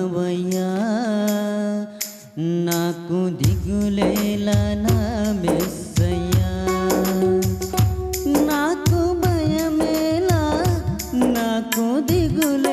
రావయ్యా నాకు దిగులేలా నా మెస్సయ్యా. నాకు భయమేలా నాకు దిగులే